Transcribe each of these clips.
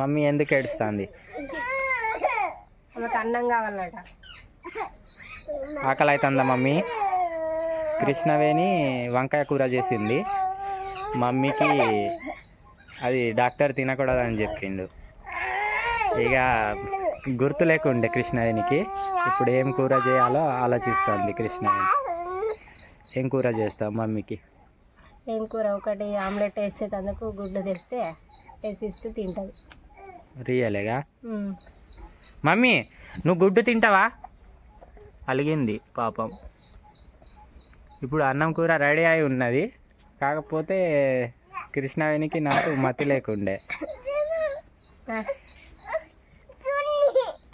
Mummy ఎందుకు ఏడుస్తుంది? అన్నం కావాలన్నట ఆకలి అవుతుందా మమ్మీ? కృష్ణవేణి వంకాయ కూర చేసింది. మమ్మీకి అది డాక్టర్ తినకూడదని చెప్పిండు. ఇక గుర్తు లేకుండే కృష్ణవేణికి. ఇప్పుడు ఏం కూర చేయాలో ఆలోచిస్తుంది కృష్ణవేణి. ఏం కూర చేస్తావు మమ్మీకి? ఏం కూర? ఒకటి ఆమ్లెట్ వేస్తే తనకు గుడ్లు తెస్తే వేసి ఇస్తే తింటుంది. రియలేగా మమ్మీ నువ్వు గుడ్డు తింటావా? అలిగింది పాపం. ఇప్పుడు అన్నం కూర రెడీ అయి ఉన్నది. కాకపోతే కృష్ణవేణికి నాకు మతి లేకుండే.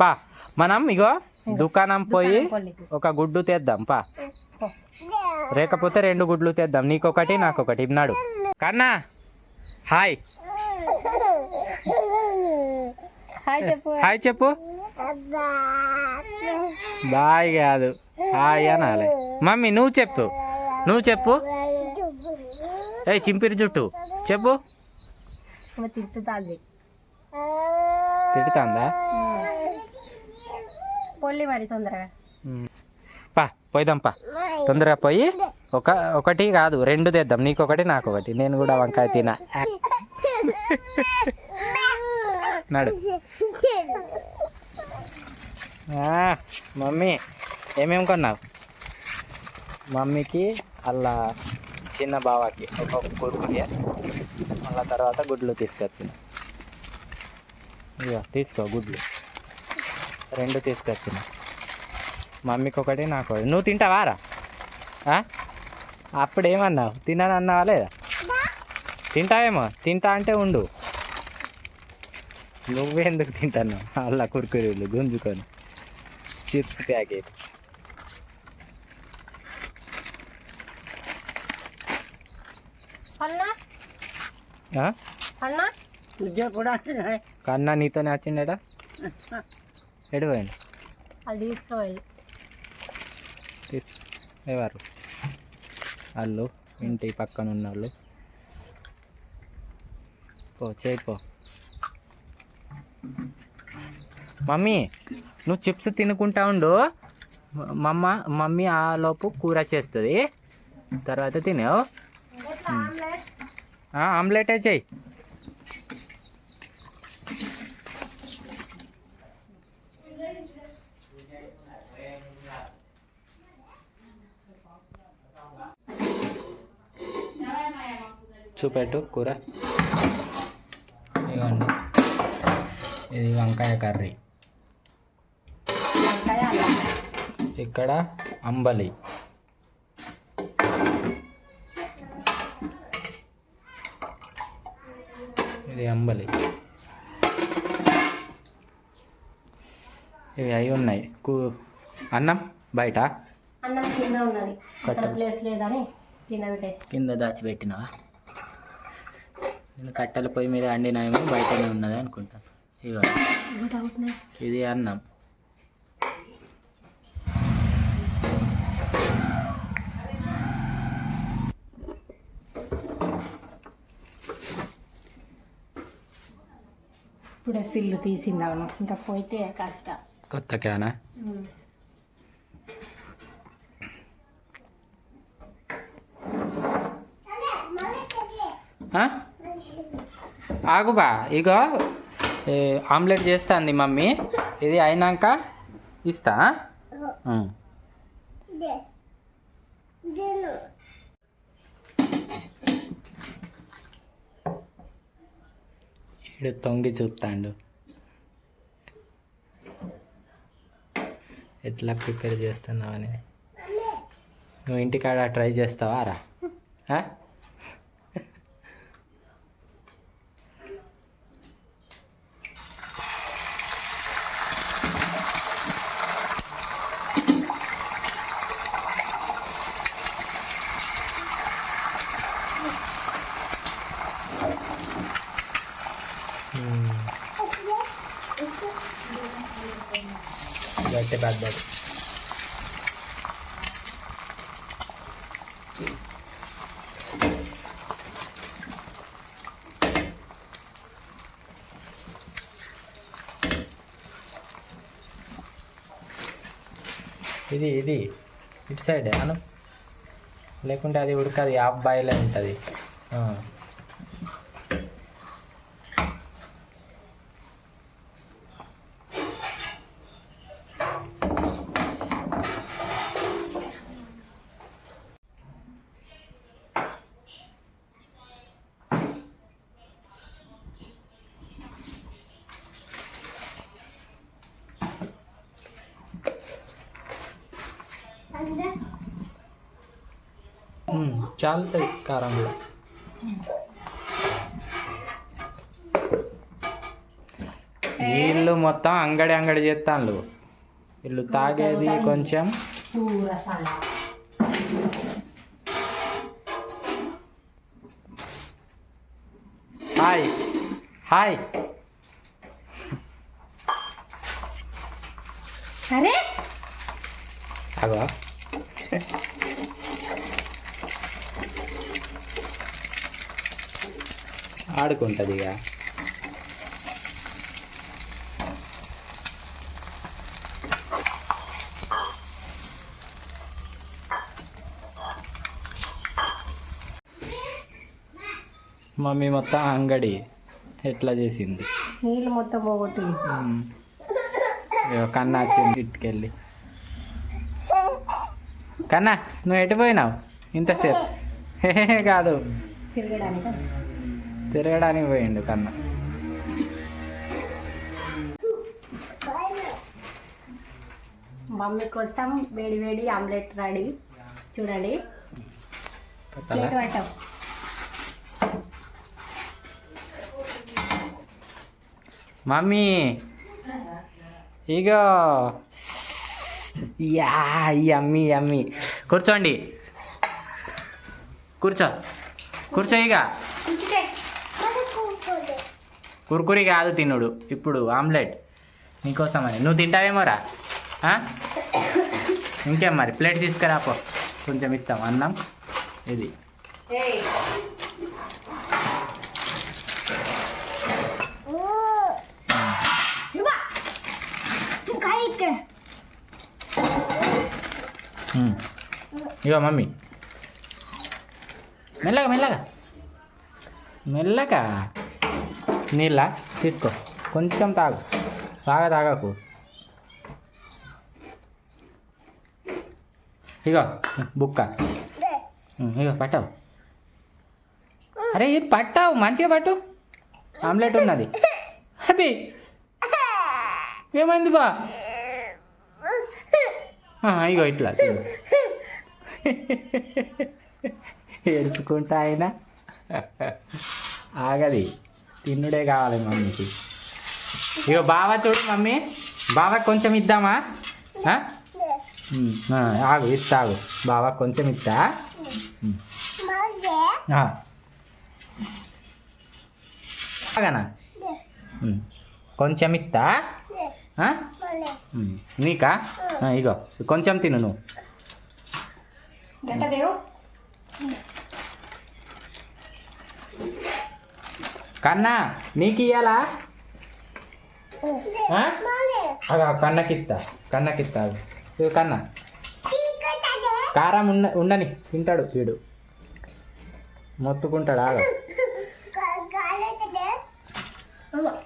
పా మనం ఇగో దుకాణం పోయి ఒక గుడ్డు తెద్దాం పా. లేకపోతే రెండు గుడ్లు తెద్దాం. నీకొకటి నాకొకటి. ఇన్నాడు. కన్నా హాయ్. హాయ్ చెప్పు. హాయ్ చెప్పు. బాయ్ కాదు. హాయ్ అనాలి. మమ్మీ నువ్వు చెప్పు. నువ్వు చెప్పు. ఏ చింపిరి జుట్టు. చెప్పు. తిట్టుతుంది. తిడుతుందా? పొల్లి మరి తొందరగా. పా పోయిదాం పా. తొందరగా పోయి ఒక ఒకటి కాదు రెండు తెద్దాం. నీకొకటి నాకొకటి. నేను కూడా వంకాయ తినా. నడు ఆ, మమ్మీ ఏమేం కొన్నావు? మమ్మీకి అలా చిన్న బావాకి ఒక కురుకుని మళ్ళా తర్వాత గుడ్లు తీసుకొచ్చిన. ఇక తీసుకో గుడ్లు. రెండు తీసుకొచ్చిన. మమ్మీకి ఒకటి నాకు ఒకటి నువ్వు తింటావా రా? ఆ? అప్పుడు ఏమన్నావు అన్నావా లేదా తింటావేమో? తింటా అంటే ఉండు. నువ్వెందుకు తింటాను? అలా కురుకురీలు గుంజుకొని. Chips packet. అన్నా? ఆ? అన్నా? కన్నా నీతోనే వచ్చిండట ఎడిపోయింది అది తీసుకోవాలి తీసు ఎవరు? వాళ్ళు ఇంటి పక్కన ఉన్న వాళ్ళు పో చేయి పో. మమ్మీ నువ్వు చిప్స్ తినుకుంటా ఉండు. మమ్మ మమ్మీ ఆ లోపు కూర చేస్తుంది. తర్వాత తినేవు ఆమ్లెటే? చెయ్యి చూపెట్టు కూర. ఇవ్వండి ఇది వంకాయ కర్రీ. ఇక్కడ అంబలి. ఇది అంబలి. ఇవి అవి ఉన్నాయి. కూ అన్నం బయట? అన్నం కింద ఉన్నది. అక్కడ కట్టెలు. ప్లేస్ లేదని కింద పెట్టేసి. కింద దాచిపెట్టినవా నేను కట్టెల పొయ్యి మీద అండినాయేమో బయటనే ఉన్నది అనుకుంటాను డౌట్ ఇది అన్నం. ఇప్పుడే సిల్లు తీసిందాను ఇంకా పోయితే కష్టం. కొత్త క్యానా? ఆగుబా ఇగో. ఆమ్లెట్ చేస్తాంది మమ్మీ. ఇది అయినాక ఇస్తా. ఇడు తొంగి చూస్తాండు. ఎట్లా ప్రిపేర్ చేస్తున్నావు అని. నువ్వు ఇంటికాడ ట్రై చేస్తావా రా? పెద్దది ఇది ఇది ఇటు సైడ్ అను. లేకుంటే అది ఉడకది యాప్ బాయిలే ఉంటుంది. చాలుతుంది కారం కూడా వీళ్ళు మొత్తం అంగడి అంగడి చేస్తాను వీళ్ళు తాగేది కొంచెం. హాయ్. హాయ్. అరే! అగో. ఆడుకుంటుంది ఇక మమ్మీ మొత్తం అంగడి ఎట్లా చేసింది? నీళ్ళు మొత్తం పోగొట్టి. ఉమ్. ఇగో కన్నా వచ్చింది ఇటుకెళ్ళి. కన్నా నువ్వు ఎటు పోయినావు? ఇంతసేపు. కాదు తిరగడానికి? తిరగడానికి పోయిండు కన్నా. మమ్మీ కోసం వేడి వేడి ఆమ్లెట్ రెడీ. చూడండి. పెట్టాలా? ప్లేట్ పట్టాం. మమ్మీ ఇగో. Yeah yummy yummy. కూర్చోండి. కూర్చో. కూర్చో ఇక కుర్కురి కాదు తినుడు. ఇప్పుడు ఆమ్లెట్. నీకోసమని. నువ్వు తింటావేమోరా? ఇంకేం మరి? ప్లేట్ తీసుకురాపో. కొంచెం ఇస్తాం. అన్నం. ఇది. ఇగో మమ్మీ. మెల్లగా మెల్లగా. మెల్లగా. నీళ్ళ తీసుకో. కొంచెం తాగు. బాగా తాగకు. ఇగో బుక్క. ఇగో పట్టావు. అరే ఇది పట్టావు. మంచిగా పట్టు. ఆమ్లెట్ ఉన్నది. అది ఏమైంది బా? ఇగో ఇట్లా తిను. ఏడుచుకుంటా ఆయన ఆగది. తిన్నుడే కావాలి మమ్మీకి ఇగో బావ చూడు మమ్మీ. బావ కొంచెం ఇద్దామా? ఆగు ఇస్తా ఆగు. బావ కొంచెం ఇస్తా. ఆగనా. కొంచెం ఇస్తా. నీకా? ఇగో కొంచెం తిను నువ్వు. కన్నా నీకు ఇయ్యాలా కన్నకిత్తా కన్నకిత్తా. ఇగో కన్నా. కారం ఉండ ఉండని తింటాడు వీడు. మొత్తుకుంటాడు? ఆగ.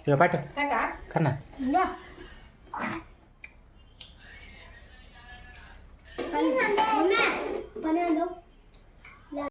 ఇక పట్టు. కన్నా. ఇందా. పని-.